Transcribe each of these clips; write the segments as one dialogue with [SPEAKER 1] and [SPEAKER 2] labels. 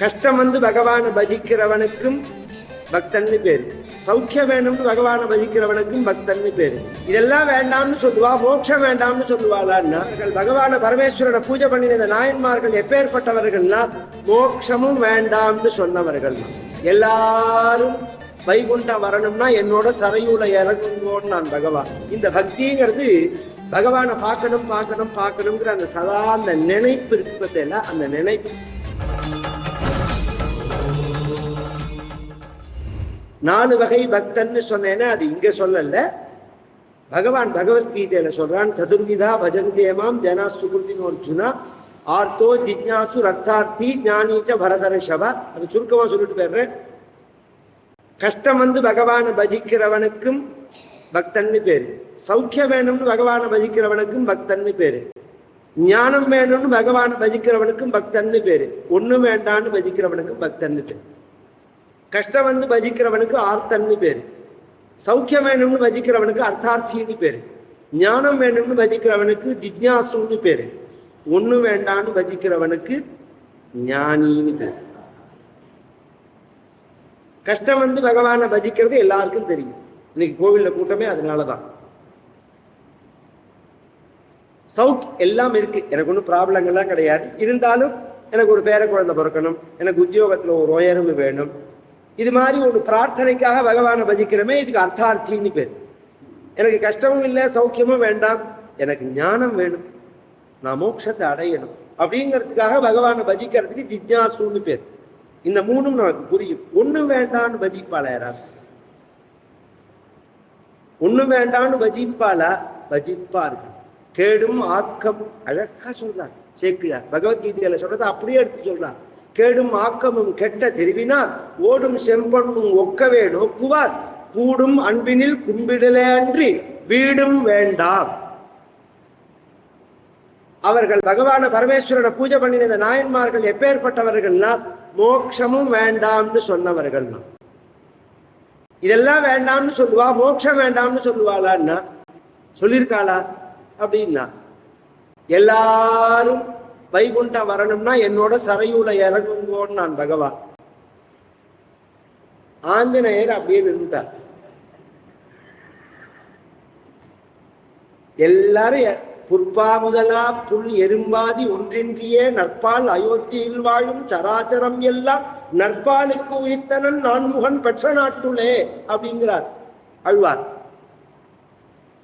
[SPEAKER 1] கஷ்டம் வந்து பகவானை பஜிக்கிறவனுக்கும் பக்தன்னு பேரு. சௌக்கியம் வேணும்னு பகவானை பஜிக்கிறவனுக்கும் பக்தன்னு பேரு. இதெல்லாம் வேண்டாம்னு சொல்லுவா மோட்சம் வேண்டாம்னு சொல்லுவாளான்னா பகவான பரமேஸ்வரனை பூஜை பண்ணின இந்த நாயன்மார்கள் எப்பேற்பட்டவர்கள்னா மோட்சமும் வேண்டாம்னு சொன்னவர்கள். எல்லாரும் வைகுண்டம் வரணும்னா என்னோட சரையூல இறங்குங்கோன்னு நான் பகவான். இந்த பக்திங்கிறது பகவானை பார்க்கணும் பார்க்கணும் பார்க்கணுங்கிற அந்த சதா அந்த நினைப்பு இருக்கு பார்த்தீங்களா அந்த நினைப்பு நாலு வகை பக்தன்னு சொன்னேன்னா அது இங்க சொல்லல. பகவான் பகவத்கீதையில சொல்றான் சதுர்விதா பஜந்தேமாம் ஜனா சுகுர்தின் அர்ஜுனா ஆர்த்தோ ஜிக்ஞாசு ரத்தார்த்தி ஞானீச்ச பரதர்ஷப அது சுருக்கமா சொல்லிட்டு போயிடுறேன். கஷ்டம் வந்து பகவானை பஜிக்கிறவனுக்கும் பக்தன்னு பேரு. சௌக்கியம் வேணும்னு பகவானை பஜிக்கிறவனுக்கும் பக்தன்னு பேரு. ஞானம் வேணும்னு பகவானை பஜிக்கிறவனுக்கும் பக்தன்னு பேரு. ஒண்ணு வேண்டான்னு பஜிக்கிறவனுக்கும் பக்தன்னு பேரு. கஷ்டம் வந்து பஜிக்கிறவனுக்கு ஆர்த்தன்னு பேர் சௌக்கியம் வேணும்னு பஜிக்கிறவனுக்கு அர்த்தார்த்தின்னு பேர் ஞானம் வேணும்னு பஜிக்கிறவனுக்கு ஜிக்ஞாசுன்னு பேர் ஒன்றும் வேண்டான்னு பஜிக்கிறவனுக்கு ஞானின்னு பேர் கஷ்டம் வந்து பகவானை பஜிக்கிறது எல்லாருக்கும் தெரியும் இன்னைக்கு கோவிலில் கூட்டமே அதனால தான் சவுக் எல்லாம் இருக்கு எனக்கு ஒன்றும் ப்ராப்ளங்கள்லாம் கிடையாது இருந்தாலும் எனக்கு ஒரு பேர குழந்தை பிறக்கணும் எனக்கு உத்தியோகத்தில் ஒரு உயர்வு வேணும் இது மாதிரி ஒரு பிரார்த்தனைக்காக பகவானை பஜிக்கிறோமே இதுக்கு அர்த்தார்த்தின்னு பேர். எனக்கு கஷ்டமும் இல்லை சௌக்கியமும் வேண்டாம். எனக்கு ஞானம் வேணும். நான் மோட்சத்தை அடையணும். அப்படிங்கிறதுக்காக பகவானை பஜிக்கிறதுக்கு ஜிக்ஞாசுன்னு பேர். இந்த மூணும் நமக்கு புரியும். ஒன்றும் வேண்டான்னு பஜிப்பாளா யாராவது ஒன்றும் வேண்டான்னு பஜிப்பாளா? பஜிப்பார்கள். கேடும் ஆக்கம். அழகா சொல்றார். சேக்கிழார். பகவத்கீதையில சொல்றதை அப்படியே எடுத்து சொல்றார். கேடும் ஆக்கமும் கெட்ட திருவினார் ஓடும் செம்பொன்னும் ஒக்கவே நோக்குவார். கூடும் அன்பினில் கும்பிடலே அன்றி வீடும் வேண்டாம். அவர்கள் பகவான பரமேஸ்வரனை பூஜை பண்ணின இந்த நாயன்மார்கள் எப்பேற்பட்டவர்கள்னா மோட்சமும் வேண்டாம்னு சொன்னவர்கள் இதெல்லாம் வேண்டாம்னு சொல்லுவா மோட்சம் வேண்டாம்னு சொல்லுவாளான்னா சொல்லியிருக்காளா? அப்படின்னா எல்லாரும் வைகுண்டம் வரணும்னா என்னோட சரையூல இறங்குங்கோன்னு நான் பகவான். ஆஞ்சநேயர் அப்படியே நின்றுட்டார் எல்லாரும் புற்பாமுதலா புற்பா முதலா புல் எறும்பாதி ஒன்றின்றியே நற்பால் அயோத்தியில் வாழும் சராச்சரம் எல்லாம் நற்பாலுக்கு உயிர்த்தனன் நான்முகன் பெற்ற நாட்டுளே அப்படிங்கிறார். அழ்வார்.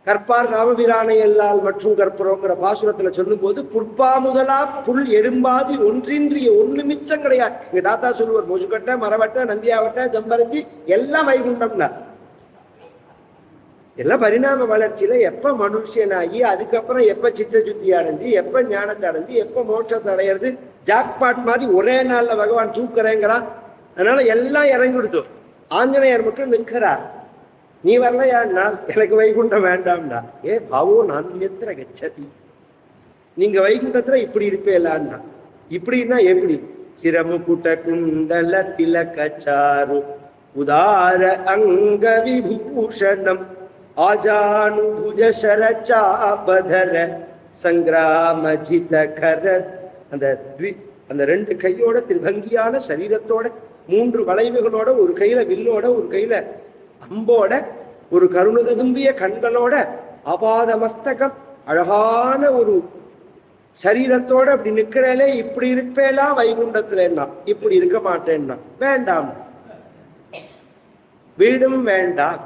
[SPEAKER 1] கற்பார் ராமபிரானை எல்லால் மற்றும் கற்பரோங்கிற பாசுரத்துல சொல்லும் போது புற்பா முதலா புல் எறும்பாதி ஒன்றின்றிய ஒண்ணு மிச்சம் கிடையாது. இங்க தாத்தா சொல்லுவார் முசுக்கட்டை மரவட்டை நந்தியாவட்டை ஜம்பரத்தி எல்லாம் வைகுண்டம்னா. எல்லாம் பரிணாம வளர்ச்சியில எப்ப மனுஷனாகி அதுக்கப்புறம் எப்ப சித்த சுத்தி அடைஞ்சு எப்ப ஞானத்தை அடைஞ்சு எப்ப மோட்சத்தை அடையிறது? ஜாக்பாட் மாதிரி ஒரே நாள்ல பகவான் தூக்குறேங்கிறான். அதனால எல்லாம் இறங்கி கொடுத்தோம். ஆஞ்சநேயர் மட்டும் நிற்கிறார். நீ வரலையாண்ணா எனக்கு வைகுண்டம் வேண்டாம்டா. ஏ பாவோ நான் எத்திர கச்சதி? நீங்க வைகுண்டத்துல இப்படி இருப்பேலான்னா இப்படின்னா எப்படி? சிரமு கூட்ட குண்டல திலகச்சாரு உதார அங்க விபூஷணம். ஆஜானுபுஜ சரச்சாபதர. சங்கிராம ஜித கர அந்த த்வி- அந்த ரெண்டு கையோட திருபங்கியான சரீரத்தோட மூன்று வளைவுகளோட ஒரு கையில வில்லோட ஒரு கையில அம்போட ஒரு கருணுததும்பிய கண்களோட அபாத மஸ்தகம் அழகான ஒரு சரீரத்தோட அப்படி நிக்கிறேலே இப்படி இருப்பேலா வைகுண்டத்துல இப்படி இருக்க மாட்டேன்னா? வேண்டாம். வீடும் வேண்டாம்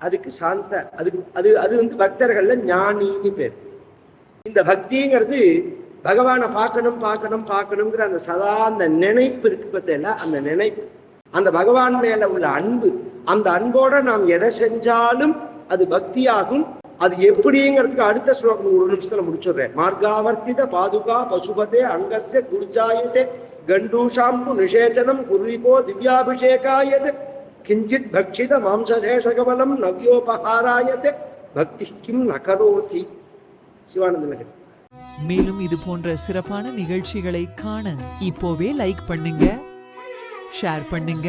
[SPEAKER 1] அதுக்கு சாந்த அதுக்கு அது அது வந்து பக்தர்கள்ல ஞானின்னு பேர். இந்த பக்திங்கிறது பகவானை பார்க்கணும் பார்க்கணும் பார்க்கணுங்கிற அந்த சதா அந்த நினைப்பு இருக்கு பார்த்தேன்னா அந்த நினைப்பு. அந்த பகவான் மேல உள்ள அன்பு அந்த அன்போட நாம் எதை செஞ்சாலும் அது பக்தியாகும். அது எப்படிங்கிறதுக்கு அடுத்த ஸ்லோகம் ஒரு நிமிஷத்துல முடிச்சுடுறேன். மார்காவர்த்தித பாதுகா பசுபதே அங்கசிய குர்ஜாயதே கண்டூஷாம்பு நிஷேச்சனம் குருவிபோ திவ்யாபிஷேகாயது. கிஞ்சித் பக்ஷித மாம்சசேஷகபலம் நவ்யோபகாராயது பக்தி கிம் நகரோதி சிவானந்த நகர்.
[SPEAKER 2] மேலும் இது போன்ற சிறப்பான நிகழ்ச்சிகளை காண இப்போவே லைக் பண்ணுங்க ஷேர் பண்ணுங்க